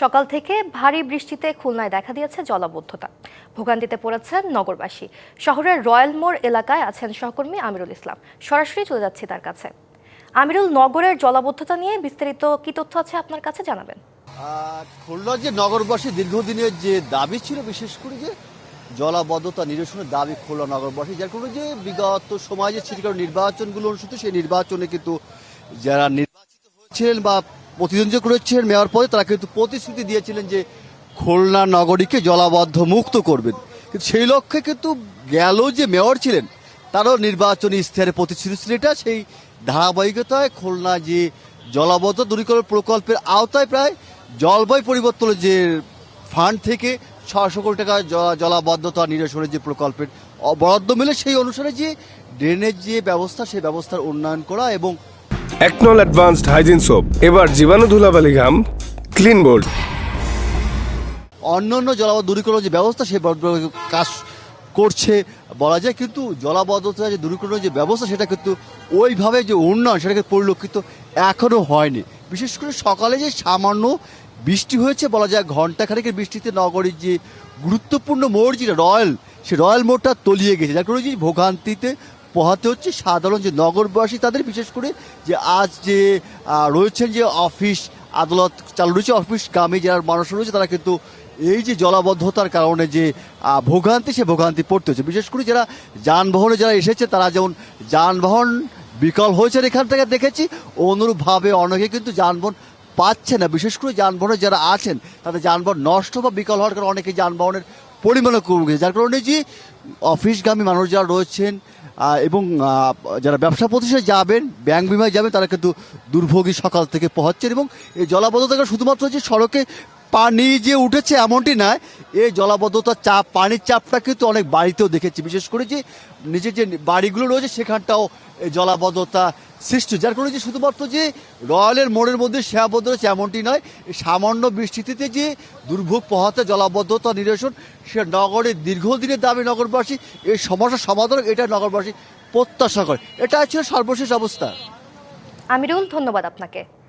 সকাল থেকে ভারী বৃষ্টিতে খুলনায় দেখা দিয়েছে জলাবদ্ধতা। ভোগান্তিতে পড়েছেন নগরবাসী। শহরের রয়্যাল মোড় এলাকায় আছেন সহকর্মী আমিরুল ইসলাম। সরাসরি চলে যাচ্ছি তার কাছে। আমিরুল নগরের জলাবদ্ধতা নিয়ে বিস্তারিত কি তথ্য আছে আপনার কাছে জানাবেন। আহ, খুলনার যে নগরবাসী দীর্ঘদিনের যে দাবি ছিল বিশেষ করে যে জলাবদ্ধতা নিরসনের দাবি খুলনা নগরবাসী যার কারণে যে বিগত সময় যে নির্বাচনগুলো অনুষ্ঠিত সেই নির্বাচনে কিন্তু যারা নির্বাচিত হয়েছিলেন বা প্রতিদ্বন্দ্বিতা করেছিলেন মেয়র পদে, তারা কিন্তু প্রতিশ্রুতি দিয়েছিলেন যে খুলনা নগরীকে জলাবদ্ধ মুক্ত করবেন। কিন্তু সেই লক্ষ্যে কিন্তু গেল যে মেয়র ছিলেন, তারও নির্বাচনী ইশতেহারে প্রতিশ্রুতি ছিল এটা সেই ধারাবাহিকতায় খুলনা যে জলাবদ্ধ দূরীকরণ প্রকল্পের আওতায় প্রায় জলবায়ু পরিবর্তনের যে ফান্ড থেকে ছশো কোটি টাকা জলাবদ্ধতা নিরসনের যে প্রকল্পের বরাদ্দ মিলে সেই অনুসারে যে ড্রেনের যে ব্যবস্থা, সেই ব্যবস্থার উন্নয়ন করা এবং একনল অ্যাডভান্সড হাইজিন সোপ এবার জীবাণু ধুলাবালি ঘাম ক্লিন বোল্ড অন্যান্য জলাবদ্ধ দূরীকরণ যে ব্যবস্থা, সেই কাজ করছে বলা যায়, কিন্তু জলাবদ্ধতা যে দূরীকরণের যে ব্যবস্থা, সেটা কিন্তু ওইভাবে যে উন্নয়ন, সেটাকে পরিলক্ষিত এখনও হয়নি। বিশেষ করে সকালে যে সামান্য বৃষ্টি হয়েছে, বলা যায় ঘণ্টা খানেকের বৃষ্টিতে নগরীর যে গুরুত্বপূর্ণ মোড় যেটা, রয়্যাল, সে রয়্যাল মোড়টা তলিয়ে গেছে। যার কারণে যে ভোগান্তিতে পোহাতে হচ্ছে। সাধারণ যে নগরবাসী তাদের, বিশেষ করে যে আজ যে রয়েছেন যে অফিস আদালত চালু রয়েছে, অফিস গ্রামে যারা মানুষ রয়েছে, তারা কিন্তু এই যে জলাবদ্ধতার কারণে যে ভোগান্তি, সে ভোগান্তি পড়তে হচ্ছে। বিশেষ করে যারা যানবাহনে যারা এসেছে, তারা যেমন যানবাহন বিকল হয়েছে এখান থেকে দেখেছি, অনুরূপভাবে অনেকে কিন্তু যানবাহন পাচ্ছে না। বিশেষ করে যানবাহনে যারা আছেন, তাদের যানবাহন নষ্ট বা বিকল হওয়ার কারণে অনেকে যানবাহনের পরিমাণও কমে গেছে। যার কারণে যে, অফিসগামী মানুষ যারা রয়েছেন এবং যারা ব্যবসা প্রতিষ্ঠানে যাবেন, ব্যাংক বিমায় যাবেন, তারা কিন্তু দুর্ভোগী সকাল থেকে পোহাচ্ছেন এবং এই জলাবদ্ধতা শুধুমাত্র যে সড়কে পানি যে উঠেছে এমনটি নয়। এই জলাবদ্ধতা চাপ, পানির চাপটা কিন্তু অনেক বাড়িতেও দেখেছি। বিশেষ করে যে নিজের যে বাড়িগুলো রয়েছে, সেখানটাও এই জলাবদ্ধতা সৃষ্টি যার কারণে যে শুধুমাত্র যে রয়্যালের মোড়ের মধ্যে সীমাবদ্ধ রয়েছে এমনটি নয় সামান্য বৃষ্টিতে যে দুর্ভোগ পোহাতে জলাবদ্ধতা নিরসন, সে নগরের দীর্ঘদিনের দাবি নগরবাসী এই সমস্যার সমাধান এটা নগরবাসী প্রত্যাশা করে। এটা ছিল সর্বশেষ অবস্থা। আমিরুল, ধন্যবাদ আপনাকে।